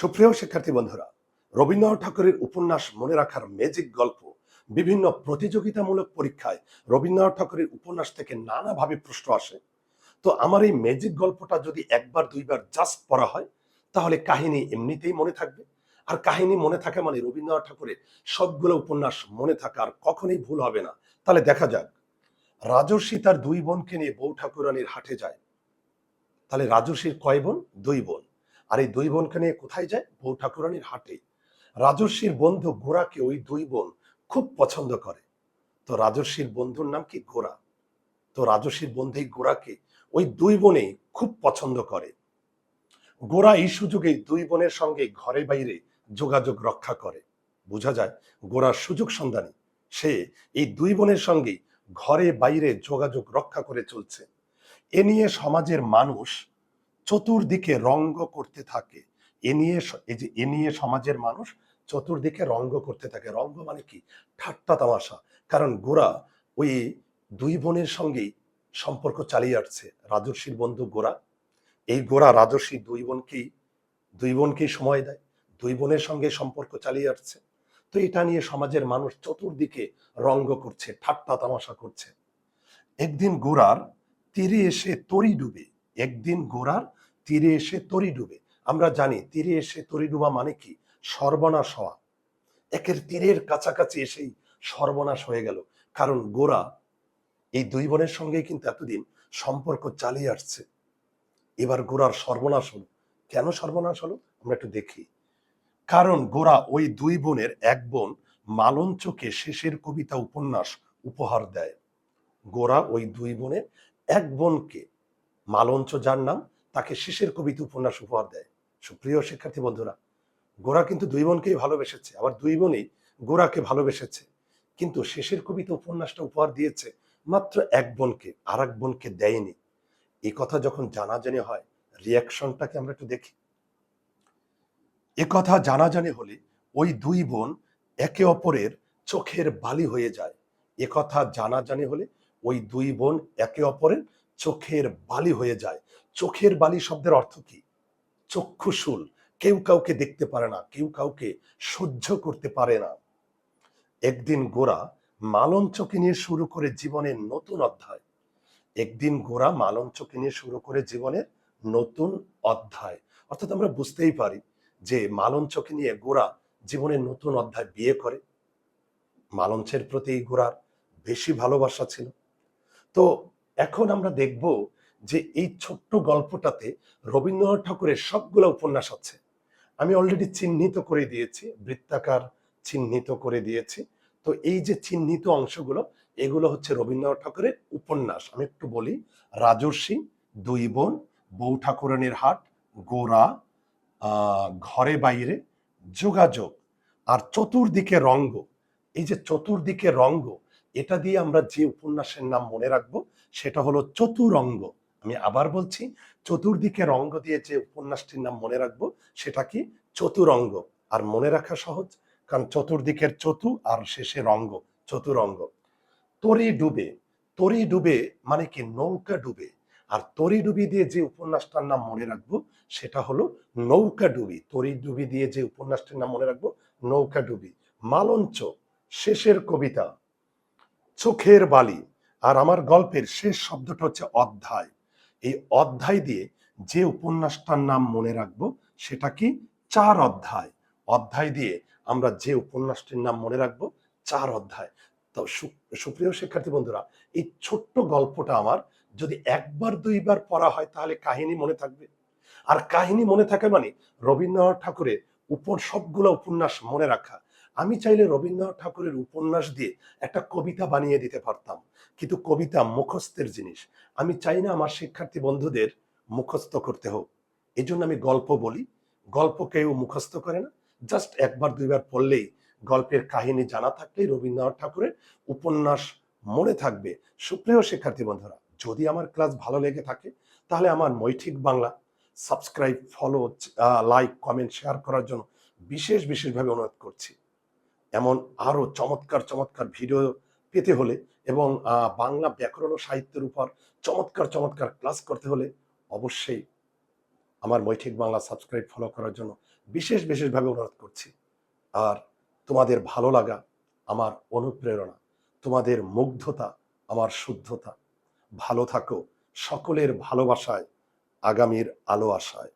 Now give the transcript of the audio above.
সুপ্রিয় শিক্ষার্থী বন্ধুরা, রবীন্দ্রনাথ ঠাকুরের উপন্যাস মনে রাখার ম্যাজিক গল্প বিভিন্ন প্রতিযোগিতামূলক পরীক্ষায় রবীন্দ্রনাথ ঠাকুরের উপন্যাস থেকে নানাভাবে প্রশ্ন আসে। তো আমার এই ম্যাজিক গল্পটা যদি একবার, দুইবার জাস্ট পড়া হয়, তাহলে কাহিনী এমনিতেই মনে থাকবে। আর কাহিনী মনে থাকে মানে রবীন্দ্রনাথ ঠাকুরের সবগুলো উপন্যাস মনে থাকার কখনোই ভুল হবে না। তাহলে দেখা যাক। রাজর্ষি তার দুই বোনকে নিয়ে বউ ঠাকুরানীর হাটে যায়। তাহলে রাজর্ষির কয় বোন? দুই বোন। আর এই দুই বোনকে নিয়ে কোথায় যায়? বউ ঠাকুরানীর হাটে রাজস্বীর বন্ধু গোরাকে ওই দুই বোন খুব পছন্দ করে। তো রাজর্ষির বন্ধুর নাম কি? গোরা তো রাজর্ষির বন্ধু গোরাকে ওই দুই বোনেই খুব পছন্দ করে। গোরা এই সুযোগে দুই বোনের সঙ্গে ঘরে বাইরে যোগাযোগ রক্ষা করে। বোঝা যায় গোরার সুযোগ সন্ধানী। সে এই দুই বোনের সঙ্গে ঘরে বাইরে যোগাযোগ রক্ষা করে চলছে। এ নিয়ে সমাজের মানুষ চতুর্দিকে রঙ্গ করতে থাকে। এ নিয়ে এই যে এ নিয়ে সমাজের মানুষ চতুর্দিকে রঙ্গ করতে থাকে। রঙ্গ মানে কি? ঠাট্টা তামাশা। কারণ গোরা ওই দুই বোনের সঙ্গেই সম্পর্ক চালিয়ে আসছে। রাজর্ষির বন্ধু গোরা। এই গোরা রাজর্ষি দুই বোনকেই দুই বোনকেই সময় দেয়। দুই বোনের সঙ্গে সম্পর্ক চালিয়ে আসছে। তো এটা নিয়ে সমাজের মানুষ চতুর্দিকে রঙ্গ করছে, ঠাট্টা তামাশা করছে। একদিন গোরার তীরে এসে তরি ডুবে। একদিন গোরার তীরে এসে তরি ডুবে। আমরা জানি, তীরে এসে তরি ডুবা মানে কি? সর্বনাশ হওয়া। একের তীরের কাছাকাছি এসেই সর্বনাশ হয়ে গেল। কারণ গোরা এই দুই বোনের সঙ্গেই কিন্তু এতদিন সম্পর্ক চালিয়ে আসছে। এবার গোরার সর্বনাশ হলো। কেন সর্বনাশ হলো? আমরা একটু দেখি। কারণ গোরা ওই দুই বোনের এক বোন মালঞ্চকে শেষের কবিতা উপন্যাস উপহার দেয়। গোরা ওই দুই বোনের এক বোনকে মালঞ্চ যার নাম, তাকে শেষের কবিতা উপন্যাস উপহার দেয়। সুপ্রিয় শিক্ষার্থী বন্ধুরা, গোরা কিন্তু দুই বোনকেই ভালোবেসেছে, আবার দুই বোনই গোরাকে ভালোবেসেছে। কিন্তু শেষের কবিতা উপন্যাসটা উপহার দিয়েছে মাত্র এক বোনকে আর এক বোনকে দেয়নি। এই কথা যখন জানাজানি হয় রিয়াকশনটাকে আমরা একটু দেখি? এ কথা জানাজানি হলে ওই দুই বোন একে অপরের চোখের বালি হয়ে যায়। এ কথা জানাজানি হলে ওই দুই বোন একে অপরের চোখের বালি হয়ে যায়। চোখের বালি শব্দের অর্থ কি? চক্ষুশুল। কেউ কাউকে দেখতে পারে না, কেউ কাউকে সহ্য করতে পারে না। একদিন গোরা মালঞ্চকে নিয়ে শুরু করে জীবনের নতুন অধ্যায়। একদিন গোরা মালঞ্চকে নিয়ে শুরু করে জীবনের নতুন অধ্যায়। অর্থাৎ আমরা বুঝতেই পারি যে মালঞ্চকে নিয়ে গোরা জীবনের নতুন অধ্যায় বিয়ে করে। মালঞ্চের প্রতি গোরার বেশি ভালোবাসা ছিল। তো এখন আমরা দেখব যে এই ছোট্ট গল্পটাতে রবীন্দ্রনাথ ঠাকুরের সবগুলো উপন্যাস আছে। আমি অলরেডি চিহ্নিত করে দিয়েছি, বৃত্তাকার চিহ্নিত করে দিয়েছি। তো এই যে চিহ্নিত অংশগুলো, এগুলো হচ্ছে রবীন্দ্রনাথ ঠাকুরের উপন্যাস। আমি একটু বলি, রাজর্ষি, দুই বোন, বউ ঠাকুরানীর হাট গোরা ঘরে বাইরে, যোগাযোগ, আর চতুর্দিকে রঙ্গ। এই যে চতুর্দিকে রঙ্গ এটা দিয়ে আমরা যে উপন্যাসের নাম মনে রাখব, সেটা হলো চতুরঙ্গ। আমি আবার বলছি, চতুর্দিকে রঙ্গ দিয়ে যে উপন্যাসটির নাম মনে রাখব, সেটা কি? চতুরঙ্গ। আর মনে রাখা সহজ, কারণ চতুর্দিকের চতু আর শেষে রঙ্গ, চতুরঙ্গ। তরি ডুবে তরি ডুবে মানে কি? নৌকা ডুবে। আর তরি ডুবি দিয়ে যে উপন্যাসটার নাম মনে রাখব, সেটা হলো নৌকা ডুবি। তরি ডুবি দিয়ে যে উপন্যাসটির নাম মনে রাখব, নৌকা ডুবি। মালঞ্চ, শেষের কবিতা। চোখের বালি। আর আমার গল্পের শেষ শব্দটা হচ্ছে অধ্যায়। এই অধ্যায় দিয়ে যে উপন্যাসটার নাম মনে রাখব, সেটা কি? চার অধ্যায়। অধ্যায় দিয়ে আমরা যে উপন্যাসটির নাম মনে রাখব, চার অধ্যায়। তো সুপ্রিয় শিক্ষার্থী বন্ধুরা, এই ছোট্ট গল্পটা আমার যদি একবার দুইবার পড়া হয়, তাহলে কাহিনী মনে থাকবে। আর কাহিনী মনে থাকে মানে রবীন্দ্রনাথ ঠাকুরের উপর সবগুলো উপন্যাস মনে রাখা। আমি চাইলে রবীন্দ্রনাথ ঠাকুরের উপন্যাস দিয়ে একটা কবিতা বানিয়ে দিতে পারতাম। কিন্তু কবিতা মুখস্থের জিনিস। আমি চাই না আমার শিক্ষার্থী বন্ধুদের মুখস্থ করতে হোক। এই জন্য আমি গল্প বলি। গল্প কেউ মুখস্থ করে না। জাস্ট একবার দুইবার পড়লেই গল্পের কাহিনী জানা থাকলেই রবীন্দ্রনাথ ঠাকুরের উপন্যাস মনে থাকবে। সুপ্রিয় শিক্ষার্থী বন্ধুরা, যদি আমার ক্লাস ভালো লেগে থাকে, তাহলে আমার মৈঠিক Bangla subscribe, follow like, comment, share করার জন্য বিশেষ, বিশেষভাবে অনুরোধ করছি। এমন আরও চমৎকার চমৎকার ভিডিও পেতে হলে এবং বাংলা ব্যাকরণ ও সাহিত্যের উপর চমৎকার চমৎকার ক্লাস করতে হলে অবশ্যই আমার মৈঠিক বাংলা সাবস্ক্রাইব ফলো করার জন্য বিশেষ, বিশেষভাবে অনুরোধ করছি। আর তোমাদের ভালো লাগা আমার অনুপ্রেরণা, তোমাদের মুগ্ধতা আমার শুদ্ধতা। ভালো থাকো, সকলের ভালোবাসায়, আগামীর আলো আশায়।